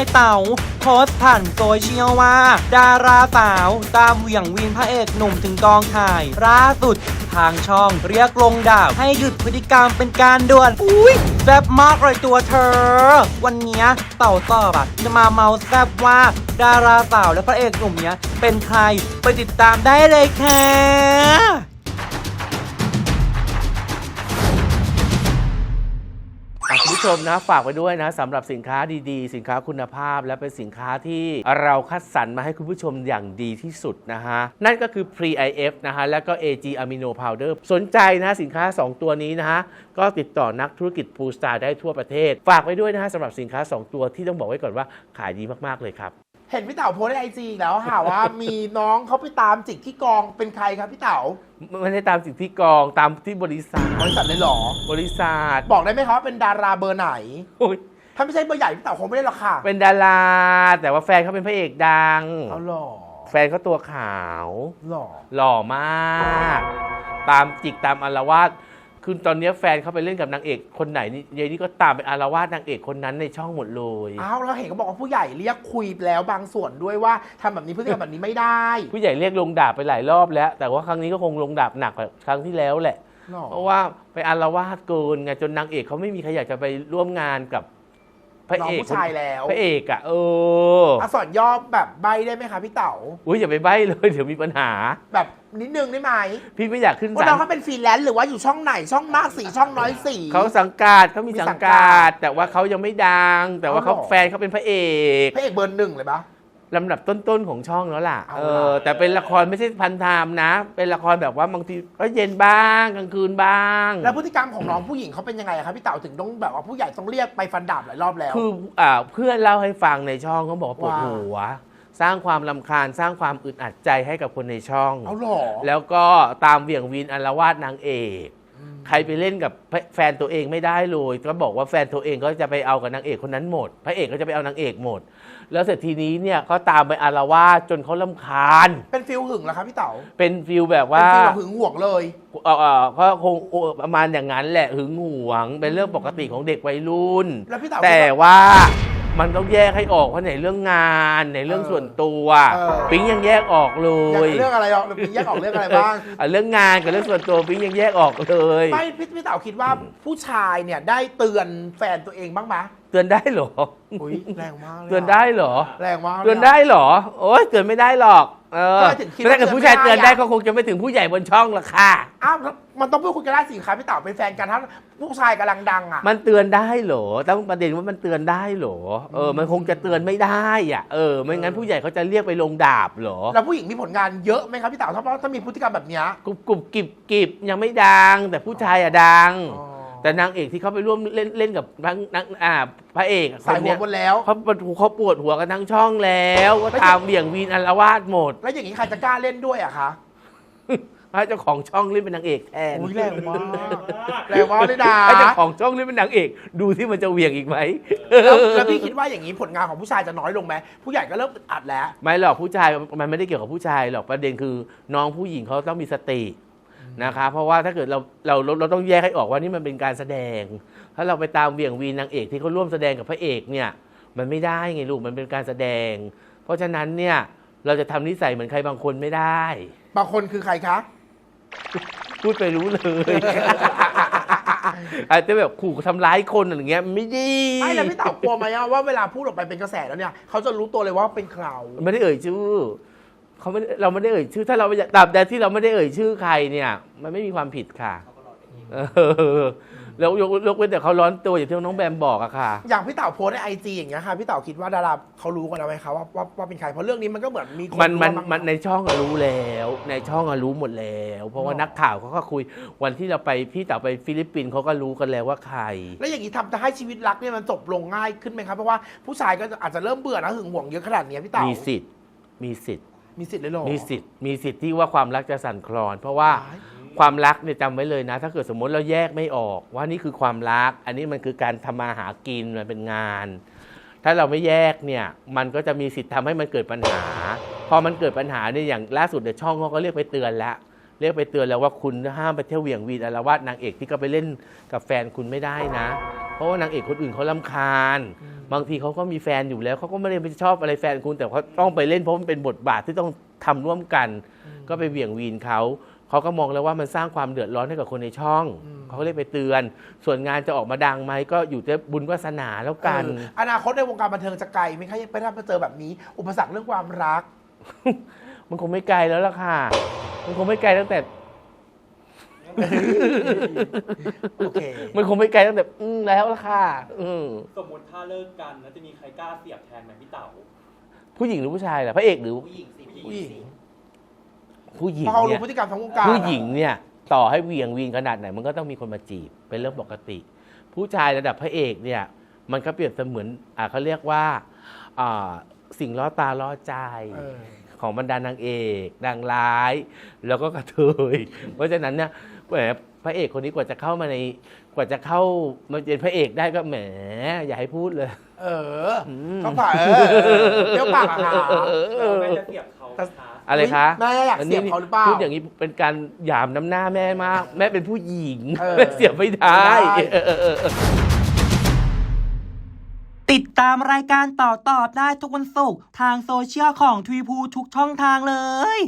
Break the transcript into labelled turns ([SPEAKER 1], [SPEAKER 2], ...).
[SPEAKER 1] ายเต๋าโพสผ่านโซเชียลว่า ดาราสาวตามเหวี่ยงวีนพระเอกหนุ่มถึงกองถ่ายล่าสุดทางช่องเรียกลงดาบให้หยุดพฤติกรรมเป็นการด่วน อุ้ยแซบมากเลยตัวเธอ วันนี้เต่าตอบอะจะมาเมาแซบว่าดาราสาวและพระเอกหนุ่มเนี้ยเป็นใครไปติดตามได้เลยค่ะ
[SPEAKER 2] ผู้ชมนะฝากไว้ด้วยนะสำหรับสินค้าดีๆ สินค้าคุณภาพ และเป็นสินค้าที่เราคัดสรรมาให้คุณผู้ชมอย่างดีที่สุดนะฮะ นั่นก็คือ Pre IF นะฮะ แล้วก็ AG Amino Powder สนใจนะสินค้า 2 ตัวนี้นะฮะ ก็ติดต่อนักธุรกิจพูสตาร์ได้ทั่วประเทศ ฝากไว้ด้วยนะฮะสำหรับสินค้า 2 ตัวที่ต้องบอกไว้ก่อนว่าขายดีมากๆเลยครับ
[SPEAKER 3] เห็นพี่เต๋าโพสต์ในไอจีแล้วค่ะว่า มีน้องเขาไปตามจิกที่กองเป็นใครครับพี่เต๋า
[SPEAKER 2] ไม่ได้ตามสิ่งที่กองตามที่บริษัท
[SPEAKER 3] บริษัทเลยเหรอ
[SPEAKER 2] บริษัท
[SPEAKER 3] บอกได้ไหมครับว่าเป็นดาราเบอร์ไหน
[SPEAKER 2] โอ้ย
[SPEAKER 3] ถ้าไม่ใช่เบอร์ใหญ่พี่เต๋าคงไม่ได้หรอกค่ะ
[SPEAKER 2] เป็นดารา แต่ว่าแฟนเขาเป็นพระเอกดัง
[SPEAKER 3] เอาหล่อ
[SPEAKER 2] แฟนเขาตัวขาว
[SPEAKER 3] หล่อ
[SPEAKER 2] หล่อมาก ตามจิกตามอารวาส คือตอนนี้แฟนเขาไปเล่นกับนางเอกคนไหนนี่ยายนี่ก็ตามไปอารวาสนางเอกคนนั้นในช่องหมดเลย
[SPEAKER 3] อ้าวแล้วเห็นเขาบอกว่าผู้ใหญ่เรียกคุยแล้วบางส่วนด้วยว่าทำแบบนี้พฤติกรรมแบบนี้ไม่ได้
[SPEAKER 2] ผู้ใหญ่เรียกลงดาบไปหลายรอบแล้ว แต่ว่าครั้งนี้ก็คงลงดาบหนักกว่าครั้งที่แล้วแหละ
[SPEAKER 3] หล่อ
[SPEAKER 2] เพราะว่าไปอารวาสเกินไงจนนางเอกเขาไม่มีใครอยากจะไปร่วมงานกับ พระ
[SPEAKER 3] น้อง
[SPEAKER 2] เอก
[SPEAKER 3] ผู้ชายแล้ว
[SPEAKER 2] พระเอกอะเออ
[SPEAKER 3] อักษรย่อแบบใบได้ไหมคะพี่เต๋า
[SPEAKER 2] อุ้ยอย่าไปใบ้เลยเดี๋ยวมีปัญหา
[SPEAKER 3] แบบนิดนึงได้ไหม
[SPEAKER 2] พี่ไม่อยากขึ้น
[SPEAKER 3] ว่า
[SPEAKER 2] ศา
[SPEAKER 3] น้อง
[SPEAKER 2] ล
[SPEAKER 3] เขาเป็นฟรีแลนซ์หรือว่าอยู่ช่องไหนช่องมากสีช่องน้อยสี
[SPEAKER 2] เขาสังกัดเขามี
[SPEAKER 3] มีสั
[SPEAKER 2] สั
[SPEAKER 3] ง
[SPEAKER 2] ง
[SPEAKER 3] กั
[SPEAKER 2] กั
[SPEAKER 3] ด
[SPEAKER 2] ดแต่ว่าเขายังไม่ดัง แต่ว่า
[SPEAKER 3] เอา
[SPEAKER 2] เขา
[SPEAKER 3] เหรอ
[SPEAKER 2] แฟนเขาเป็นพระเอก
[SPEAKER 3] พระเอกเบอร์หนึ่งเลยปะ
[SPEAKER 2] ลำดับต้นๆของช่องแล้วล่ะ
[SPEAKER 3] เอา
[SPEAKER 2] เอ
[SPEAKER 3] ล่ะ
[SPEAKER 2] อ แต่เป็นละครไม่ใช่พันธามนะ เป็นละครแบบว่าบางทีก็เย็นบ้างกลางคืนบ้าง
[SPEAKER 3] แล้วพฤติกรรมของน้องผู้หญิงเขาเป็นยังไงอะครับพี่เต๋าถึงต้องแบบว่าผู้ใหญ่ต้องเรียกไปฟันดาบหลายรอบแล้ว
[SPEAKER 2] คืออ่าเพื่อนเล่าให้ฟังในช่องเขาบอกว่าปวด
[SPEAKER 3] ว่า
[SPEAKER 2] หัว สร้างความลำคาญสร้างความอึดอัดใจให้กับคนในช่อง
[SPEAKER 3] เอาหรอ
[SPEAKER 2] แล้วก็ตามเหวี่ยงวีนอารวาสนางเอก ใครไปเล่นกับแฟนตัวเองไม่ได้เลย ก็บอกว่าแฟนตัวเองก็จะไปเอากับนางเอกคนนั้นหมด พระเอกก็จะไปเอานางเอกหมด แล้วเสร็จทีนี้เนี่ยก็ตามไปอารวาสจนเขาลำคาญ
[SPEAKER 3] เป็นฟิลหึงเหรอครับพี่เต๋า
[SPEAKER 2] เป็นฟิลแบบ
[SPEAKER 3] เป็น
[SPEAKER 2] ว่า
[SPEAKER 3] ฟิลแบบหึงหวงเลย
[SPEAKER 2] เออเออก็คงเออประมาณอย่างนั้นแหละหึงหวง เป็นเรื่องปกติของเด็กวัยรุ่น
[SPEAKER 3] แล้วพี่เต๋า
[SPEAKER 2] แต่
[SPEAKER 3] คิด
[SPEAKER 2] ว่า มันต้องแยกให้ออกว่าในเรื่องงานในเรื่อง
[SPEAKER 3] เออ
[SPEAKER 2] ส่วนตัว
[SPEAKER 3] เออ
[SPEAKER 2] ปิ๊งยังแยกออกเล
[SPEAKER 3] อยากเรื่องอะไรหรอกหรือแยกออกเรื่องอะไรบ้าง
[SPEAKER 2] อะเรื่องงานกับเรื่องส่วนตัวปิ๊งยังแยกออกเลย
[SPEAKER 3] ไม่พี่พี่เต๋าคิดว่าผู้ชายเนี่ยได้เตือนแฟนตัวเองบ้างไหม
[SPEAKER 2] เตือนได้เหรอ
[SPEAKER 3] อุ้ยแรงมากลยะ
[SPEAKER 2] เตือนได้เหรอ
[SPEAKER 3] แรงมากลยะ
[SPEAKER 2] เตือนได้เหรอ โอ้ยเตือนไม่ได้หรอก เออ
[SPEAKER 3] ทำไมถึงคิดว่า
[SPEAKER 2] ถ้าเกิดผู้ชาย
[SPEAKER 3] เตื
[SPEAKER 2] เตื
[SPEAKER 3] อ
[SPEAKER 2] อนน
[SPEAKER 3] ไม่ได้
[SPEAKER 2] ได้
[SPEAKER 3] อะ
[SPEAKER 2] ก็คงจะไม่ถึงผู้ใหญ่บนช่องละค่ะ
[SPEAKER 3] อ้าวแล้วมันต้องพูดคุยกันได้สิครับพี่เต๋าเป็นแฟนกันถ้าผู้ชายกำลังดังอะ
[SPEAKER 2] มันเตือนได้เหรอต้องประเด็นว่ามันเตือนได้เหรอ เออ มันคงจะเตือนไม่ได้อะ เออ ไม่งั้นผู้ใหญ่เขาจะเรียกไปลงดาบเหรอ
[SPEAKER 3] แล้วผู้หญิงมีผลงานเยอะไหมครับพี่เต๋าถ้าถ้ามีพฤติกรรมแบบเนี้ย
[SPEAKER 2] กรุบกรุบกิบกิบยังไม่ดัง แต่ผู้ชายอะดัง
[SPEAKER 3] อ๋อ
[SPEAKER 2] แต่นางเอกที่เขาไปร่วมเล่นเล่นกับนางนางอ่าพระเอกอะ
[SPEAKER 3] สาย
[SPEAKER 2] คน
[SPEAKER 3] หัว
[SPEAKER 2] เนี้ย
[SPEAKER 3] หมดแล้ว
[SPEAKER 2] เขาเขาปวดหัวกันทั้งช่องแล้วก็ตามเบี่ยงวีนอารวาสหมด
[SPEAKER 3] แล้วอย่างนี้ใครจะกล้าเล่นด้วยอะคะ
[SPEAKER 2] พระเจ้าของช่องเล่นเป็นนางเอกแทน
[SPEAKER 3] อุ้ยแรงมากแรงมากเลยนะ
[SPEAKER 2] ให้เจ้าของช่องเล่นเป็นนางเอกดูที่มันจะเหวี่ยงอีกไหม
[SPEAKER 3] แล้วแล้วพี่คิดว่าอย่างนี้ผลงานของผู้ชายจะน้อยลงไหมผู้ใหญ่ก็เริ่มอึดอัดแล้ว
[SPEAKER 2] ไม่หรอกผู้ชายมันไม่ได้เกี่ยวกับผู้ชายหรอกประเด็นคือ น้องผู้หญิงเขาต้องมีสติ นะคะเพราะว่าถ้าเกิดเราเราเราเราต้องแยกให้ออกว่านี่มันเป็นการแสดง ถ้าเราไปตามเหวี่ยงวีนนางเอกที่เขาร่วมแสดงกับพระเอกเนี่ยมันไม่ได้ไงลูกมันเป็นการแสดง เพราะฉะนั้นเนี่ยเราจะทำนิสัยเหมือนใครบางคนไม่ได้
[SPEAKER 3] บางคนคือใครคะ
[SPEAKER 2] พูดไปรู้เลยอาจจะแบบขู่ทำร้ายคนอะไรเงี้ยไม่ดี
[SPEAKER 3] ไม่แล้วพี่เต๋ากลัวไหมอะว่าเวลาพูดออกไปเป็นกระแสแล้วเนี่ยเขาจะรู้ตัวเลยว่าเป็นเขา
[SPEAKER 2] ไม่ได้เอ่ยชื่อ เขาไม่ได้เราไม่ได้เอ่ยชื่อ ถ้าเราไม่อยากตราบใดที่เราไม่ได้เอ่ยชื่อใครเนี่ย มันไม่มีความผิดค่ะเออแล้วยกยกเว้นแต่เขาร้อนตัวอย่างที่น้องแบมบอกอะค่ะ
[SPEAKER 3] อย่างพี่เต๋าโพสต์ในไอจีอย่างเงี้ยค่ะพี่เต๋าคิดว่าดาราเขารู้กันแล้วไหมคะว่าว่าว่าเป็นใครเพราะเรื่องนี้มันก็เหมือนมีคน
[SPEAKER 2] มันมัน
[SPEAKER 3] รู้ว่า
[SPEAKER 2] มันในช่องอะรู้แล้ว ในช่องอะรู้หมดแล้ว เพราะว่า
[SPEAKER 3] หรอ
[SPEAKER 2] นักข่าวเขาก็คุยวันที่เราไปพี่เต๋าไปฟิลิปปินส์เขาก็รู้กันแล้วว่าใคร
[SPEAKER 3] แล้วอย่างนี้ทำจะให้ชีวิตรักเนี่ยมันจบลงง่ายขึ้นไหมครับเพราะว่าผู้ชายก็อาจจะเริ่มเบื่อนะหึงหวงเยอะขนาดเนี้ยพี่เต๋า
[SPEAKER 2] มีสิทธิ์มีสิทธิ์
[SPEAKER 3] มีสิทธิ์เลยเหรอ
[SPEAKER 2] มีสิทธิ์มีสิทธิ์ที่ว่าความรักจะสั่นคลอน เพราะว่า
[SPEAKER 3] ว้าย
[SPEAKER 2] ความรักเนี่ยจำไว้เลยนะ ถ้าเกิดสมมติเราแยกไม่ออก ว่านี่คือความรัก อันนี้มันคือการทำมาหากินมันเป็นงาน ถ้าเราไม่แยกเนี่ยมันก็จะมีสิทธิ์ทำให้มันเกิดปัญหา พอมันเกิดปัญหาเนี่ยอย่างล่าสุดเดี๋ยวช่องเขาก็เรียกไปเตือนแล้ว เรียกไปเตือนแล้วว่าคุณห้ามไปเที่ยวเหวี่ยงวีนอารวาสนางเอกที่ก็ไปเล่นกับแฟนคุณไม่ได้นะ เพราะว่านางเอกคนอื่นเขาลำคาญ บางทีเขาก็มีแฟนอยู่แล้วเขาก็ไม่ได้ไปชอบอะไรแฟนคุณ แต่เขาต้องไปเล่นเพราะมันเป็นบทบาทที่ต้องทำร่วมกัน ก็ไปเหวี่ยงวีนเขาเขาก็มองแล้วว่ามันสร้างความเดือดร้อนให้กับคนในช่อง
[SPEAKER 3] อืม
[SPEAKER 2] เขาก็เลยไปเตือน ส่วนงานจะออกมาดังไหมก็อยู่ที่บุญวาสนาแล้วกัน
[SPEAKER 3] เอออนาคตในวงการบันเทิงจะไกลไหมคะไปถ้ามาเจอแบบนี้ อุปสรรคเรื่องความรัก
[SPEAKER 2] มันคงไม่ไกลแล้วล่ะค่ะ มันคงไม่ไกลตั้งแต่
[SPEAKER 3] โอเค
[SPEAKER 2] มันคงไม่ไกลตั้งแต่อืมแล้วล่ะค่ะอืม
[SPEAKER 1] สมมติถ้าเลิกกันแล้วจะมีใครกล้าเสียบแทนไหมพี่เต๋า
[SPEAKER 2] ผู้หญิงหรือผู้ชายล่ะพระเอกหรือ
[SPEAKER 1] ผู้หญิงสิ
[SPEAKER 3] ผู้หญิง
[SPEAKER 2] ผู้หญิง
[SPEAKER 3] เพราะเขา
[SPEAKER 2] เนี่
[SPEAKER 3] รู้
[SPEAKER 2] ย
[SPEAKER 3] พฤติกรรมทั้งวงการ
[SPEAKER 2] ผู้หญิงเนี่ย ต่อให้เหวียงวีนขนาดไหน มันก็ต้องมีคนมาจีบเป็นเรื่องปกติ ผู้ชายระดับพระเอกเนี่ย มันก็เปรียบเสมือนอ่าเขาเรียกว่าอ่าสิ่งล่อตาล่อใจ
[SPEAKER 3] เออ
[SPEAKER 2] ของบรรดานางเอกนางร้าย แล้วก็กระเทย เพราะฉะนั้นเนี่ย แหมพระเอกคนนี้กว่าจะเข้ามาในกว่าจะเข้ามาเป็นพระเอกได้ก็แหม อย่าให้พูดเลย
[SPEAKER 3] เออก็ผ่าเออเออเดี๋ยวปากอะค่ะ
[SPEAKER 1] แล้วแม่จะเสียบเขาไหมคะ
[SPEAKER 2] อะไรคะ
[SPEAKER 3] แม่อยากเสียบเขาหรือเปล่า
[SPEAKER 2] พูดอย่างนี้เป็นการหยามน้ำหน้าแม่มาก แม่เป็นผู้หญิง
[SPEAKER 3] เออ
[SPEAKER 2] แม่เสียบไม่ได้
[SPEAKER 3] ไม่ได้
[SPEAKER 2] เออเออเออ
[SPEAKER 1] ติดตามรายการต่อตอบได้ทุกวันศุกร์ทางโซเชียลของทวีพูทุกช่องทางเลย